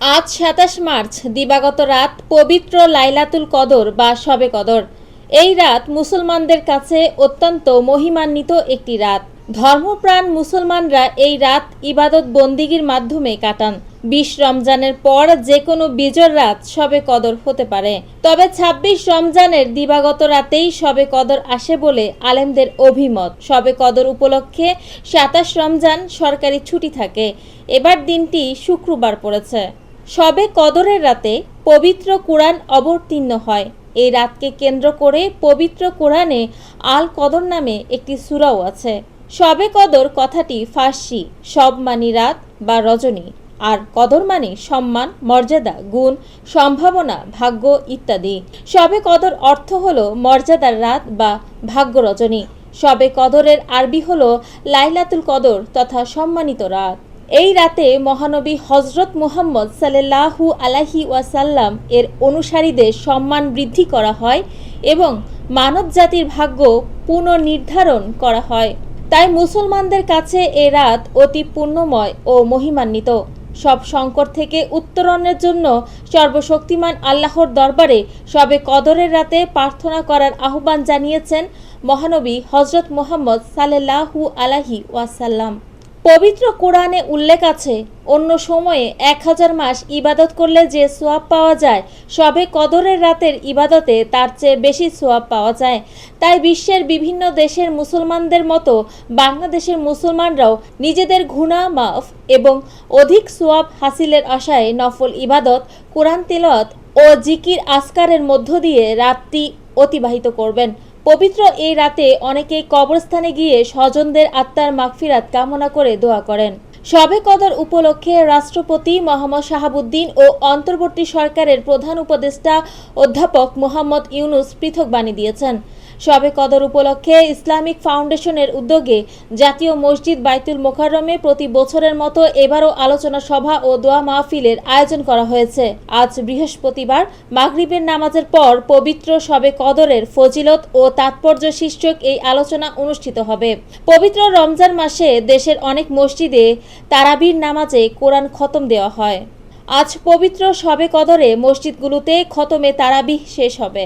আজ সাতাশ মার্চ, দিবাগত রাত পবিত্র লাইলাতুল কদর বা শবে কদর। এই রাত মুসলমানদের কাছে অত্যন্ত মহিমান্বিত একটি রাত। ধর্মপ্রাণ মুসলমানরা এই রাত ইবাদত বন্দিগির মাধ্যমে কাটান। বিশ রমজানের পর যে কোনো বিজর রাত শবে কদর হতে পারে। তবে ২৬ রমজানের দিবাগত রাতেই শবে কদর আসে বলে আলেমদের অভিমত। শবে কদর উপলক্ষে সাতাশ রমজান সরকারি ছুটি থাকে। এবার দিনটি শুক্রবার পড়েছে। শবে কদরের রাতে পবিত্র কোরআন অবতীর্ণ হয়। এই রাতকে কেন্দ্র করে পবিত্র কোরআনে আল কদর নামে একটি সূরাও আছে। শবে কদর কথাটি ফার্সি, সব মানি রাত বা রজনী। আর কদর মানে সম্মান, মর্যাদা, গুণ, সম্ভাবনা, ভাগ্য ইত্যাদি। শবে কদর অর্থ হলো মর্যাদার রাত বা ভাগ্য রজনী। শবে কদরের আরবি হলো লাইলাতুল কদর তথা সম্মানিত রাত। এই রাতে মহানবী হজরত মুহাম্মদ সাল্লাহু আলাহি ওয়াসাল্লাম এর অনুসারীদের সম্মান বৃদ্ধি করা হয় এবং মানব জাতির ভাগ্য পুনর্নির্ধারণ করা হয়। তাই মুসলমানদের কাছে এ রাত অতি পুণ্যময় ও মহিমান্বিত। সব সংকট থেকে উত্তরণের জন্য সর্বশক্তিমান আল্লাহর দরবারে সবে কদরের রাতে প্রার্থনা করার আহ্বান জানিয়েছেন মহানবী হজরত মোহাম্মদ সাল্লাহু আলাহি ওয়াসাল্লাম। পবিত্র কোরআনে উল্লেখ আছে, অন্য সময়ে এক হাজার মাস ইবাদত করলে যে সোয়াব পাওয়া যায়, সবে কদরের রাতের ইবাদতে তার চেয়ে বেশি সোয়াব পাওয়া যায়। তাই বিশ্বের বিভিন্ন দেশের মুসলমানদের মতো বাংলাদেশের মুসলমানরাও নিজেদের ঘুণা মাফ এবং অধিক সোয়াব হাসিলের আশায় নফল ইবাদত, কোরআন তিলত ও জিকির আসকারের মধ্য দিয়ে রাতটি অতিবাহিত করবেন। পবিত্র এই রাতে অনেকেই কবরস্থানে গিয়ে স্বজনদের আত্মার মাগফিরাত কামনা করে দোয়া করেন। সবে কদর উপলক্ষে রাষ্ট্রপতি মোহাম্মদ শাহাবুদ্দিন ও অন্তর্বর্তী সরকারের প্রধান উপদেষ্টা অধ্যাপক মোহাম্মদ ইউনুস পৃথক বাণী দিয়েছেন। শবে কদর উপলক্ষে ইসলামিক ফাউন্ডেশনের উদ্যোগে জাতীয় মসজিদ বাইতুল মোকাররমে প্রতি বছরের মতো এবারও আলোচনা সভা ও দোয়া মাহফিলের আয়োজন করা হয়েছে। আজ বৃহস্পতিবার মাগরিবের নামাজের পর পবিত্র শবে কদরের ফজিলত ও তাৎপর্য শীর্ষক এই আলোচনা অনুষ্ঠিত হবে। পবিত্র রমজান মাসে দেশের অনেক মসজিদে তারাবির নামাজে কোরআন খতম দেওয়া হয়। আজ পবিত্র শবে কদরে মসজিদগুলোতে খতমে তারাবিহ শেষ হবে।